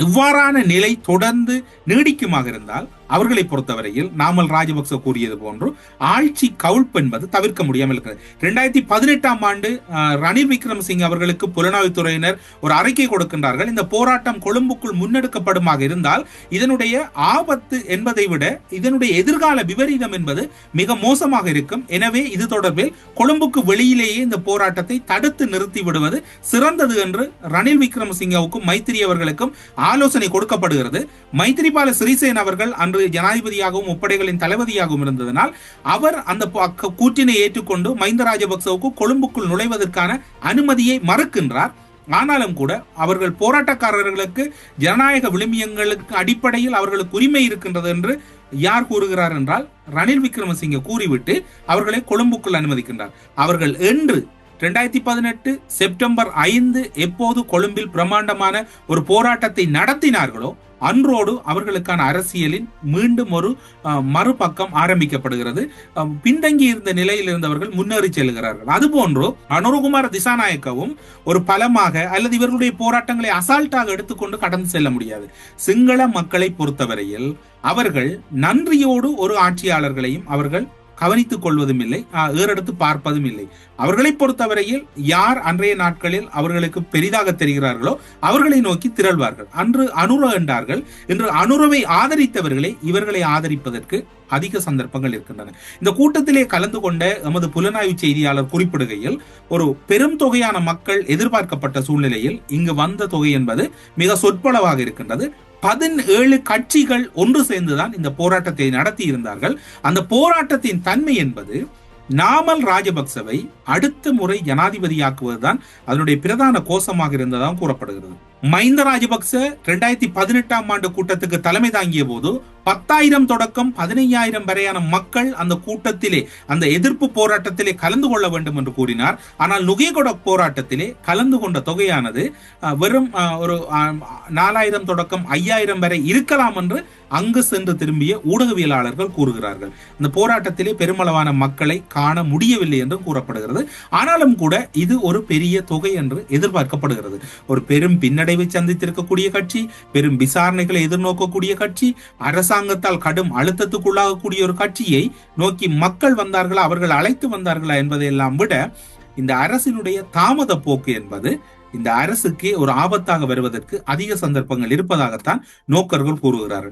இவ்வாறான நிலை தொடர்ந்து நீடிக்குமாக இருந்தால் அவர்களை பொறுத்தவரையில் நாமல் ராஜபக்ச கூறியது போன்று ஆட்சி கவுழ்ப்பு என்பது தவிர்க்க முடியாமல் இருக்கிறது. இரண்டாயிரத்தி பதினெட்டாம் ஆண்டு ரணில் விக்ரமசிங்க அவர்களுக்கு புலனாய்வுத்துறையினர் ஒரு அறிக்கை கொடுக்கின்றார்கள். இந்த போராட்டம் கொழும்புக்குள் முன்னெடுக்கப்படுமாக இருந்தால் இதனுடைய ஆபத்து என்பதை விட இதனுடைய எதிர்கால விபரீதம் என்பது மிக மோசமாக இருக்கும். எனவே இது தொடர்பில் கொழும்புக்கு வெளியிலேயே இந்த போராட்டத்தை தடுத்து நிறுத்தி விடுவது சிறந்தது என்று ரணில் விக்ரமசிங்கவுக்கும் மைத்திரி அவர்களுக்கும் ஆலோசனை கொடுக்கப்படுகிறது. மைத்திரிபால சிறிசேன் அவர்கள் அன்று ஜனாதிபதியாகவும் முப்படைகளின் தளபதியாகவும் இருந்ததனால் அவர் அந்த கூற்றினை ஏற்றுக்கொண்டு மஹிந்த ராஜபக்சவுக்கு கொழும்புக்குள் நுழைவதற்கான அனுமதியை மறுக்கின்றார். ஆனாலும் கூட அவர்கள் போராட்டக்காரர்களுக்கு ஜனநாயக விளிமியங்களுக்கு அடிப்படையில் அவர்களுக்கு உரிமை இருக்கின்றது என்று யார் கூறுகிறார் என்றால் ரணில் விக்ரமசிங்க கூறிவிட்டு அவர்களை கொழும்புக்குள் அனுமதிக்கின்றார். அவர்கள் என்று ரெண்டாயிரத்தி பதினெட்டு செப்டம்பர் ஐந்து எப்போது கொழும்பில் பிரம்மாண்டமான ஒரு போராட்டத்தை நடத்தினார்களோ அன்றோடு அவர்களுக்கான அரசியலின் மீண்டும் ஒரு மறுபக்கம் ஆரம்பிக்கப்படுகிறது. பின்தங்கி இருந்த நிலையில் இருந்தவர்கள் முன்னேறி செல்கிறார்கள். அதுபோன்று அனுரகுமார திசாநாயக்கவும் ஒரு பலமாக அல்லது இவர்களுடைய போராட்டங்களை அசால்ட்டாக எடுத்துக்கொண்டு கடந்து செல்ல முடியாது. சிங்கள மக்களை பொறுத்தவரையில் அவர்கள் நன்றியோடு ஒரு ஆட்சியாளர்களையும் அவர்கள் கவனித்துக் கொள்வதும் இல்லை ஏறெடுத்து பார்ப்பதும் இல்லை அவர்களை பொறுத்தவரையில் யார் அன்றைய நாட்களில் அவர்களுக்கு பெரிதாக தெரிகிறார்களோ அவர்களை நோக்கி திரள்வார்கள். அன்று அனுர என்றார்கள். இன்று அனுரவை ஆதரித்தவர்களை இவர்களை ஆதரிப்பதற்கு அதிக சந்தர்ப்பங்கள் இருக்கின்றன. இந்த கூட்டத்திலே கலந்து கொண்ட எமது புலனாய்வு செய்தியாளர் குறிப்பிடுகையில் ஒரு பெரும் தொகையான மக்கள் எதிர்பார்க்கப்பட்ட சூழ்நிலையில் இங்கு வந்த தொகை என்பது மிக சொற்பளவாக இருக்கின்றது. பதினேழு கட்சிகள் ஒன்று சேர்ந்துதான் இந்த போராட்டத்தை நடத்தி இருந்தார்கள். அந்த போராட்டத்தின் தன்மை என்பது நாமல் ராஜபக்சவை அடுத்த முறை ஜனாதிபதியாக்குவதுதான் அதனுடைய பிரதான கோஷமாக இருந்ததாக கூறப்படுகிறது. மஹிந்த ராஜபக்ச இரண்டாயிரத்தி பதினெட்டாம் ஆண்டு கூட்டத்துக்கு தலைமை தாங்கிய போது பத்தாயிரம் தொடக்கம் பதினையாயிரம் வரையான மக்கள் அந்த கூட்டத்திலே அந்த எதிர்ப்பு போராட்டத்திலே கலந்து கொள்ள வேண்டும் என்று கூறினார். ஆனால் நுகேகொட போராட்டத்திலே கலந்து கொண்ட தொகையானது வெறும் ஒரு நாலாயிரம் தொடக்கம் ஐயாயிரம் வரை இருக்கலாம் என்று அங்கு சென்று திரும்பிய ஊடகவியலாளர்கள் கூறுகிறார்கள். இந்த போராட்டத்திலே பெருமளவான மக்களை காண முடியவில்லை என்று கூறப்படுகிறது. ஆனாலும் கூட இது ஒரு பெரிய தொகை என்று எதிர்பார்க்கப்படுகிறது. ஒரு பெரும் பின்னடைவை சந்தித்திருக்கக்கூடிய கட்சி பெரும் விசாரணைகளை எதிர்நோக்கக்கூடிய கட்சி அரசாங்கத்தால் கடும் அழுத்தத்துக்குள்ளாகக்கூடிய ஒரு கட்சியை நோக்கி மக்கள் வந்தார்களா அவர்கள் அழைத்து வந்தார்களா என்பதையெல்லாம் விட இந்த அரசினுடைய தாமத போக்கு என்பது இந்த அரசுக்கே ஒரு ஆபத்தாக வருவதற்கு அதிக சந்தர்ப்பங்கள் இருப்பதாகத்தான் நோக்கர்கள் கூறுகிறார்கள்.